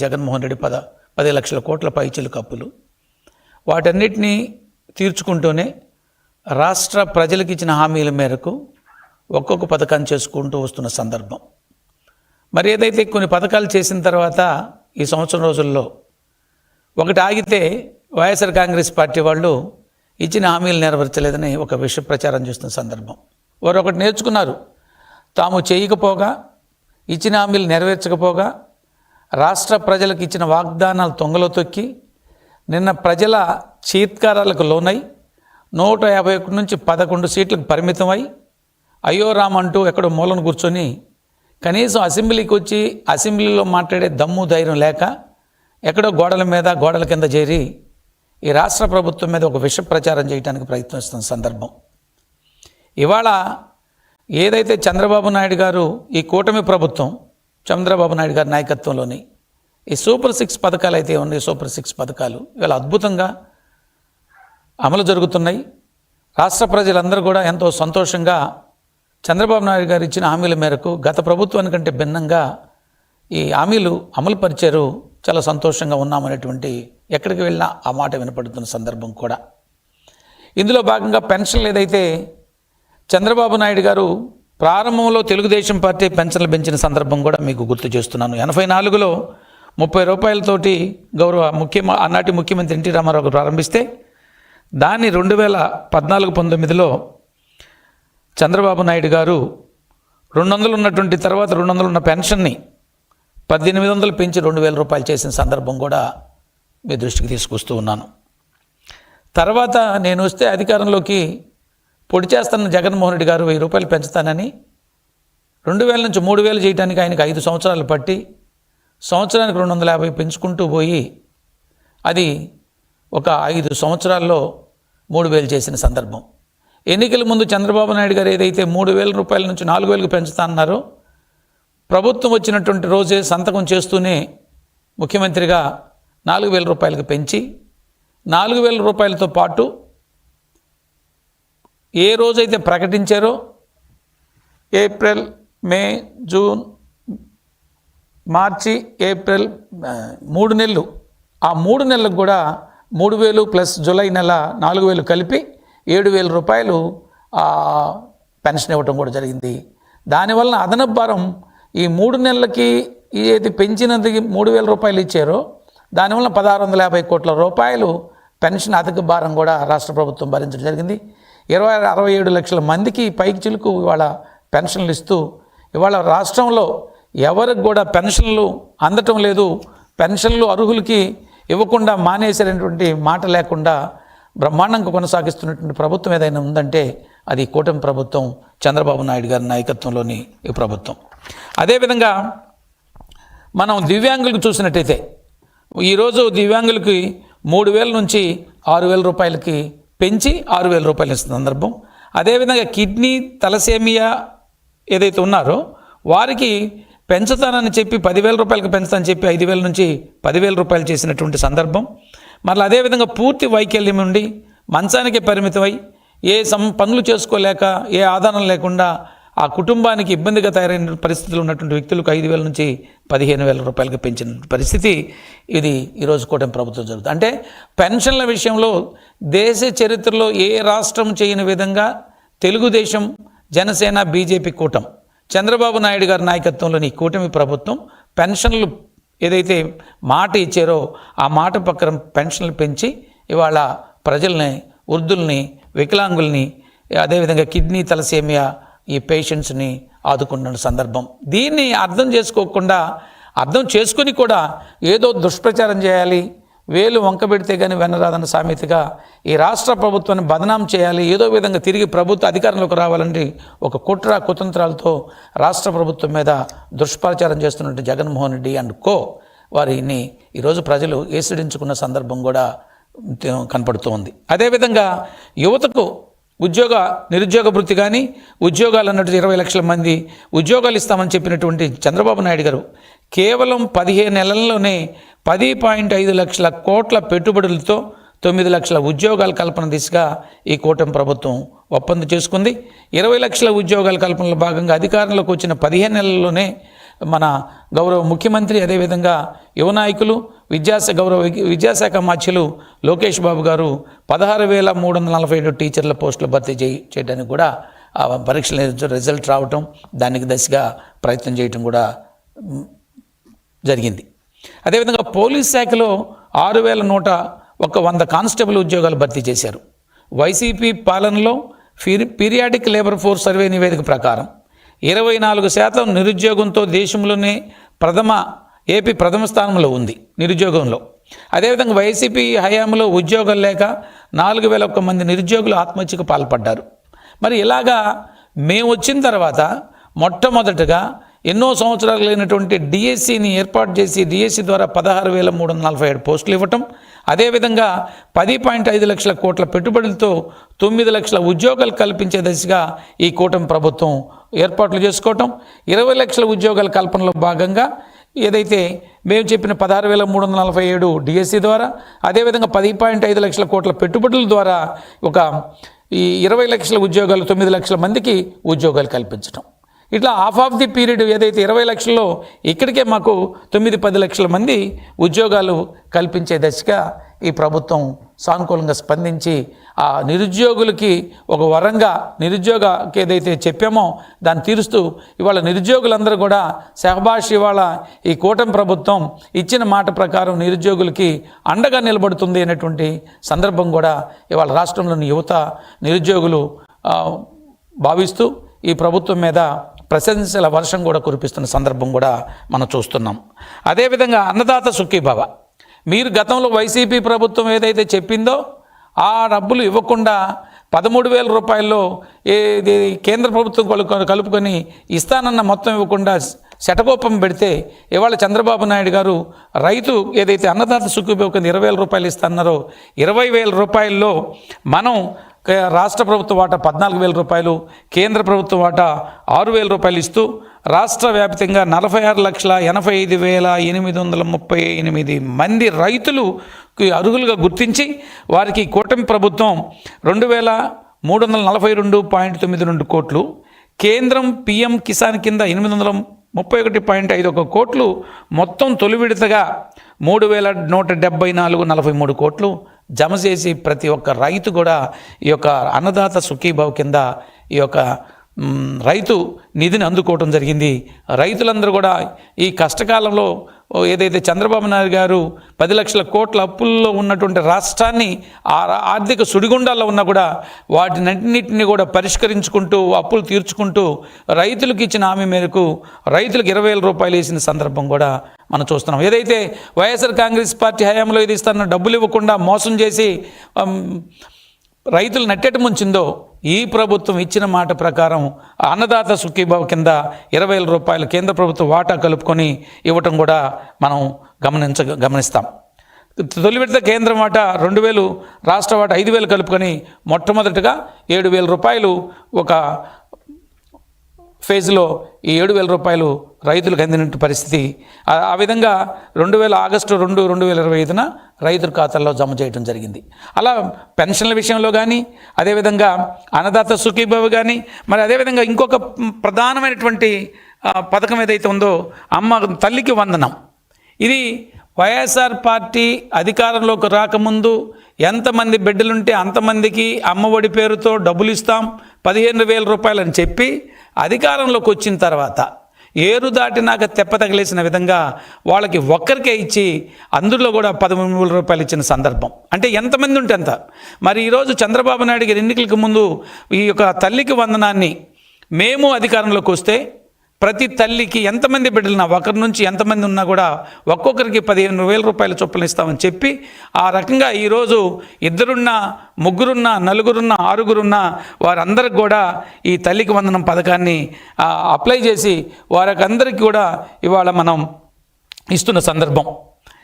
జగన్మోహన్ రెడ్డి పద పది లక్షల కోట్ల పైచలు కప్పులు వాటన్నిటినీ తీర్చుకుంటూనే రాష్ట్ర ప్రజలకు ఇచ్చిన హామీల మేరకు ఒక్కొక్క పథకాన్ని చేసుకుంటూ వస్తున్న సందర్భం. మరి ఏదైతే కొన్ని పథకాలు చేసిన తర్వాత ఈ సంవత్సరం రోజుల్లో ఒకటి ఆగితే వైఎస్ఆర్ కాంగ్రెస్ పార్టీ వాళ్ళు ఇచ్చిన హామీలు నెరవేర్చలేదని ఒక విష ప్రచారం చేస్తున్న సందర్భం. వారు ఒకటి నేర్చుకున్నారు. తాము చేయకపోగా ఇచ్చిన హామీలు నెరవేర్చకపోగా రాష్ట్ర ప్రజలకు ఇచ్చిన వాగ్దానాలు తొంగలో తొక్కి నిన్న ప్రజల చీత్కారాలకు లోనై నూట యాభై ఒకటి నుంచి పదకొండు సీట్లకు పరిమితమై అయ్యో రామ్ అంటూ ఎక్కడో మూలను కూర్చొని కనీసం అసెంబ్లీకి వచ్చి అసెంబ్లీలో మాట్లాడే దమ్ము ధైర్యం లేక ఎక్కడో గోడల మీద గోడల కింద చేరి ఈ రాష్ట్ర ప్రభుత్వం మీద ఒక విష ప్రచారం చేయడానికి ప్రయత్నిస్తున్న సందర్భం. ఇవాళ ఏదైతే చంద్రబాబు నాయుడు గారు ఈ కూటమి ప్రభుత్వం చంద్రబాబు నాయుడు గారి నాయకత్వంలోని ఈ సూపర్ సిక్స్ పథకాలు అయితే ఉన్నాయి సూపర్ సిక్స్ పథకాలు. ఇవాళ అద్భుతంగా అమలు జరుగుతున్నాయి. రాష్ట్ర ప్రజలందరూ కూడా ఎంతో సంతోషంగా చంద్రబాబు నాయుడు గారు ఇచ్చిన హామీల మేరకు గత ప్రభుత్వానికంటే భిన్నంగా ఈ హామీలు అమలు పరిచారు. చాలా సంతోషంగా ఉన్నామనేటువంటి ఎక్కడికి వెళ్ళినా ఆ మాట వినపడుతున్న సందర్భం కూడా. ఇందులో భాగంగా పెన్షన్లు ఏదైతే చంద్రబాబు నాయుడు గారు ప్రారంభంలో తెలుగుదేశం పార్టీ పెన్షన్లు పెంచిన సందర్భం కూడా మీకు గుర్తు చేస్తున్నాను. ఎనభై నాలుగులో ముప్పై రూపాయలతోటి గౌరవ ముఖ్య ఆనాటి ముఖ్యమంత్రి ఎన్టీ రామారావు ప్రారంభిస్తే దాన్ని రెండు వేల పద్నాలుగు పంతొమ్మిదిలో చంద్రబాబు నాయుడు గారు రెండు వందలు ఉన్నటువంటి తర్వాత రెండు వందలు ఉన్న పెన్షన్ని పద్దెనిమిది వందలు పెంచి రెండు వేల రూపాయలు చేసిన సందర్భం కూడా మీ దృష్టికి తీసుకొస్తూ ఉన్నాను. తర్వాత నేను వస్తే అధికారంలోకి పొడి చేస్తున్న జగన్మోహన్ రెడ్డి గారు వెయ్యి రూపాయలు పెంచుతానని రెండు వేల నుంచి మూడు వేలు చేయడానికి ఆయనకు ఐదు సంవత్సరాలు పట్టి సంవత్సరానికి రెండు వందల యాభై పెంచుకుంటూ పోయి అది ఒక ఐదు సంవత్సరాల్లో మూడు వేలు చేసిన సందర్భం. ఎన్నికల ముందు చంద్రబాబు నాయుడు గారు ఏదైతే మూడు వేల రూపాయల నుంచి నాలుగు వేలకు పెంచుతానన్నారో ప్రభుత్వం వచ్చినటువంటి రోజే సంతకం చేస్తూనే ముఖ్యమంత్రిగా నాలుగు వేల రూపాయలకు పెంచి నాలుగు వేల రూపాయలతో పాటు ఏ రోజైతే ప్రకటించారో April May June March April మూడు నెలలు. ఆ మూడు నెలలకు కూడా మూడు వేలు ప్లస్ జూలై నెల నాలుగు వేలు కలిపి ఏడు వేల రూపాయలు పెన్షన్ ఇవ్వటం కూడా జరిగింది. దానివల్ల అదనపు భారం ఈ మూడు నెలలకి ఏది పెంచినందుకు మూడు వేల రూపాయలు ఇచ్చారో దానివల్ల పదహారు వందల యాభై కోట్ల రూపాయలు పెన్షన్ అధిక భారం కూడా రాష్ట్ర ప్రభుత్వం భరించడం జరిగింది. ఇరవై అరవై ఏడు లక్షల మందికి పైకి చిలుకు ఇవాళ పెన్షన్లు ఇస్తూ ఇవాళ రాష్ట్రంలో ఎవరికి కూడా పెన్షన్లు అందటం లేదు. పెన్షన్లు అర్హులకి ఇవ్వకుండా మానేసేటటువంటి మాట లేకుండా బ్రహ్మాండంగా కొనసాగిస్తున్నటువంటి ప్రభుత్వం ఏదైనా ఉందంటే అది కూటమి ప్రభుత్వం చంద్రబాబు నాయుడు గారి నాయకత్వంలోని ఈ ప్రభుత్వం. అదేవిధంగా మనం దివ్యాంగులకు చూసినట్టయితే ఈరోజు దివ్యాంగులకి మూడు వేల నుంచి ఆరు వేల రూపాయలకి పెంచి ఆరు వేల రూపాయలు ఇస్తున్న సందర్భం. అదేవిధంగా కిడ్నీ తలసేమియా ఏదైతే ఉన్నారో వారికి పెంచుతానని చెప్పి పదివేల రూపాయలకు పెంచుతానని చెప్పి ఐదు వేల నుంచి పదివేల రూపాయలు చేసినటువంటి సందర్భం. మరలా అదేవిధంగా పూర్తి వైకల్యం ఉండి మంచానికి పరిమితమై ఏ సం పనులు చేసుకోలేక ఏ ఆధారం లేకుండా ఆ కుటుంబానికి ఇబ్బందిగా తయారైన పరిస్థితులు ఉన్నటువంటి వ్యక్తులకు ఐదు వేల నుంచి పదిహేను వేల రూపాయలకు పెంచిన పరిస్థితి ఇది ఈరోజు కూటమి ప్రభుత్వం జరుగుతుంది. అంటే పెన్షన్ల విషయంలో దేశ చరిత్రలో ఏ రాష్ట్రం చేయని విధంగా తెలుగుదేశం జనసేన బీజేపీ కూటం చంద్రబాబు నాయుడు గారి నాయకత్వంలోని కూటమి ప్రభుత్వం పెన్షన్లు ఏదైతే మాట ఇచ్చారో ఆ మాట ప్రకారం పెన్షన్లు పెంచి ఇవాళ ప్రజల్ని వృద్ధుల్ని వికలాంగుల్ని అదేవిధంగా కిడ్నీ తలసేమియా ఈ పేషెంట్స్ని ఆదుకున్న సందర్భం. దీన్ని అర్థం చేసుకోకుండా అర్థం చేసుకుని కూడా ఏదో దుష్ప్రచారం చేయాలి వేలు వంక పెడితే కానీ వెనరాదన్న సామెతగా ఈ రాష్ట్ర ప్రభుత్వాన్ని బదనాం చేయాలి ఏదో విధంగా తిరిగి ప్రభుత్వ అధికారంలోకి రావాలంటే ఒక కుట్ర కుతంత్రాలతో రాష్ట్ర ప్రభుత్వం మీద దుష్ప్రచారం చేస్తున్నట్టు జగన్మోహన్ రెడ్డి అండ్ కో వారిని ఈరోజు ప్రజలు ఏసిడించుకున్న సందర్భం కూడా కనపడుతోంది అదేవిధంగా యువతకు ఉద్యోగ నిరుద్యోగ వృత్తి కానీ ఉద్యోగాలు అన్నట్టు ఇరవై లక్షల మంది ఉద్యోగాలు ఇస్తామని చెప్పినటువంటి చంద్రబాబు నాయుడు గారు కేవలం పదిహేను నెలల్లోనే పది పాయింట్ ఐదు లక్షల కోట్ల పెట్టుబడులతో తొమ్మిది లక్షల ఉద్యోగాల కల్పన దిశగా ఈ కూటమి ప్రభుత్వం ఒప్పందం చేసుకుంది. ఇరవై లక్షల ఉద్యోగాల కల్పనలో భాగంగా అధికారంలోకి వచ్చిన పదిహేను నెలల్లోనే మన గౌరవ ముఖ్యమంత్రి అదేవిధంగా యువ నాయకులు విద్యాశాఖ గౌరవ విద్యాశాఖ మాధ్యులు లోకేష్ బాబు గారు పదహారు వేల మూడు వందల నలభై ఏడు టీచర్ల పోస్టులు భర్తీ చేయి చేయడానికి కూడా ఆ పరీక్షల రిజల్ట్ రావటం దానికి దశగా ప్రయత్నం చేయటం కూడా జరిగింది. అదేవిధంగా పోలీస్ శాఖలో ఆరు వేల నూట ఒక వంద కానిస్టేబుల్ ఉద్యోగాలు భర్తీ చేశారు. వైసీపీ పాలనలో peri periodic labour force survey నివేదిక ప్రకారం ఇరవై నాలుగు శాతం నిరుద్యోగంతో దేశంలోనే ప్రథమ ఏపీ ప్రథమ స్థానంలో ఉంది నిరుద్యోగంలో. అదేవిధంగా వైసీపీ హయాంలో ఉద్యోగం లేక నాలుగు వేల ఒక్క మంది నిరుద్యోగులు ఆత్మహత్యకు పాల్పడ్డారు. మరి ఇలాగా మేము వచ్చిన తర్వాత మొట్టమొదటగా ఎన్నో సంవత్సరాలు లేనటువంటి డిఎస్సిని ఏర్పాటు చేసి డిఎస్సి ద్వారా పదహారు వేల మూడు వందల నలభై ఏడు పోస్టులు ఇవ్వటం. అదేవిధంగా పది పాయింట్ ఐదు లక్షల కోట్ల పెట్టుబడులతో తొమ్మిది లక్షల ఉద్యోగాలు కల్పించే దిశగా ఈ కూటమి ప్రభుత్వం ఏర్పాట్లు చేసుకోవటం. ఇరవై లక్షల ఉద్యోగాల కల్పనలో భాగంగా ఏదైతే మేము చెప్పిన పదహారు వేల మూడు వందల నలభై ఏడు డిఎస్సి ద్వారా అదేవిధంగా పది పాయింట్ ఐదు లక్షల కోట్ల పెట్టుబడుల ద్వారా ఒక ఈ ఇరవై లక్షల ఉద్యోగాలు తొమ్మిది లక్షల మందికి ఉద్యోగాలు కల్పించడం ఇట్లా హాఫ్ ఆఫ్ ది పీరియడ్ ఏదైతే ఇరవై లక్షల్లో ఇక్కడికే మాకు తొమ్మిది పది లక్షల మంది ఉద్యోగాలు కల్పించే దశగా ఈ ప్రభుత్వం సానుకూలంగా స్పందించి ఆ నిరుద్యోగులకి ఒక వరంగా నిరుద్యోగకి ఏదైతే చెప్పామో దాన్ని తీరుస్తూ ఇవాళ నిరుద్యోగులందరూ కూడా సహబాష్ ఇవాళ ఈ కూటమి ప్రభుత్వం ఇచ్చిన మాట ప్రకారం నిరుద్యోగులకి అండగా నిలబడుతుంది అనేటువంటి సందర్భం కూడా ఇవాళ రాష్ట్రంలోని యువత నిరుద్యోగులు భావిస్తూ ఈ ప్రభుత్వం మీద ప్రశంసల వర్షం కూడా కురిపిస్తున్న సందర్భం కూడా మనం చూస్తున్నాం. అదేవిధంగా అన్నదాత సుఖీభావ. మీరు గతంలో వైసీపీ ప్రభుత్వం ఏదైతే చెప్పిందో ఆ డబ్బులు ఇవ్వకుండా పదమూడు వేల రూపాయల్లో ఏది కేంద్ర ప్రభుత్వం కలుపు కలుపుకొని ఇస్తానన్న మొత్తం ఇవ్వకుండా శటకోపం పెడితే ఇవాళ చంద్రబాబు నాయుడు గారు రైతు ఏదైతే అన్నదాత సుఖీభవ కింద ఇరవై వేల రూపాయలు ఇస్తున్నారో ఇరవై వేల రూపాయల్లో మనం రాష్ట్ర ప్రభుత్వ వాటా పద్నాలుగు వేల రూపాయలు కేంద్ర ప్రభుత్వ వాటా ఆరు వేల రూపాయలు ఇస్తూ రాష్ట్ర వ్యాప్తంగా నలభై ఆరు లక్షల ఎనభై ఐదు వేల ఎనిమిది వందల ముప్పై ఎనిమిది మంది రైతులు అర్హులుగా గుర్తించి వారికి కూటమి ప్రభుత్వం రెండు వేల మూడు వందల నలభై రెండు పాయింట్ తొమ్మిది రెండు కోట్లు కేంద్రం పిఎం కిసాన్ కింద ఎనిమిది వందల ముప్పై ఒకటి పాయింట్ ఐదు ఒక కోట్లు మొత్తం తొలి విడతగా మూడు వేల నూట డెబ్బై నాలుగు నలభై మూడు కోట్లు జమ చేసి ప్రతి ఒక్క రైతు కూడా ఈ యొక్క అన్నదాత సుఖీభావ్ కింద ఈ యొక్క రైతు నిధిని అందుకోవడం జరిగింది. రైతులందరూ కూడా ఈ కష్టకాలంలో ఏదైతే చంద్రబాబు నాయుడు గారు పది లక్షల కోట్ల అప్పుల్లో ఉన్నటువంటి రాష్ట్రాన్ని ఆ రా- ఆర్థిక సుడిగుండాల్లో ఉన్నా కూడా వాటినన్నింటినీ కూడా పరిష్కరించుకుంటూ అప్పులు తీర్చుకుంటూ రైతులకు ఇచ్చిన హామీ మేరకు రైతులకు ఇరవై వేల రూపాయలు వేసిన సందర్భం కూడా మనం చూస్తున్నాం. ఏదైతే వైఎస్ఆర్ కాంగ్రెస్ పార్టీ హయాంలో ఇది ఇస్తానో డబ్బులు ఇవ్వకుండా మోసం చేసి రైతులు నట్టెట ముంచిందో ఈ ప్రభుత్వం ఇచ్చిన మాట ప్రకారం అన్నదాత సుఖీభావ కింద ఇరవై వేల రూపాయలు కేంద్ర ప్రభుత్వ వాటా కలుపుకొని ఇవ్వటం కూడా మనం గమనించ గమనిస్తాం. తొలి విడత కేంద్రం వాటా రెండు వేలు రాష్ట్ర వాటా ఐదు వేలు కలుపుకొని మొట్టమొదటిగా ఏడు వేల రూపాయలు ఒక ఫేజ్లో ఈ ఏడు వేల రూపాయలు రైతులకు అందినట్టు పరిస్థితి. ఆ- విధంగా రెండు వేల ఆగస్టు రెండు రెండు వేల ఇరవై ఐదున రైతుల ఖాతాల్లో జమ చేయడం జరిగింది. అలా పెన్షన్ల విషయంలో కానీ అదేవిధంగా అన్నదాత సుఖీభావ కానీ మరి అదేవిధంగా ఇంకొక ప్రధానమైనటువంటి పథకం ఏదైతే ఉందో అమ్మ తల్లికి వందనం. ఇది వైఎస్ఆర్ పార్టీ అధికారంలోకి రాకముందు ఎంతమంది బిడ్డలుంటే అంతమందికి అమ్మఒడి పేరుతో డబ్బులు ఇస్తాం పదిహేను వేల రూపాయలు అని చెప్పి అధికారంలోకి వచ్చిన తర్వాత ఏరు దాటినాక తెప్ప తగిలేసిన విధంగా వాళ్ళకి ఒక్కరికే ఇచ్చి అందులో కూడా పదమూడు వేల రూపాయలు ఇచ్చిన సందర్భం. అంటే ఎంతమంది ఉంటే అంత. మరి ఈరోజు చంద్రబాబు నాయుడు గారి ఎన్నికలకు ముందు ఈ యొక్క తల్లికి వందనాన్ని మేము అధికారంలోకి వస్తే ప్రతి తల్లికి ఎంతమంది బిడ్డలున్నా ఒకరి నుంచి ఎంతమంది ఉన్నా కూడా ఒక్కొక్కరికి పదిహేను వేల రూపాయల చొప్పున ఇస్తామని చెప్పి ఆ రకంగా ఈరోజు ఇద్దరున్నా ముగ్గురున్నా నలుగురున్నా ఆరుగురున్నా వారందరికి కూడా ఈ తల్లికి వందనం పథకాన్ని అప్లై చేసి వారికి అందరికీ కూడా ఇవాళ మనం ఇస్తున్న సందర్భం.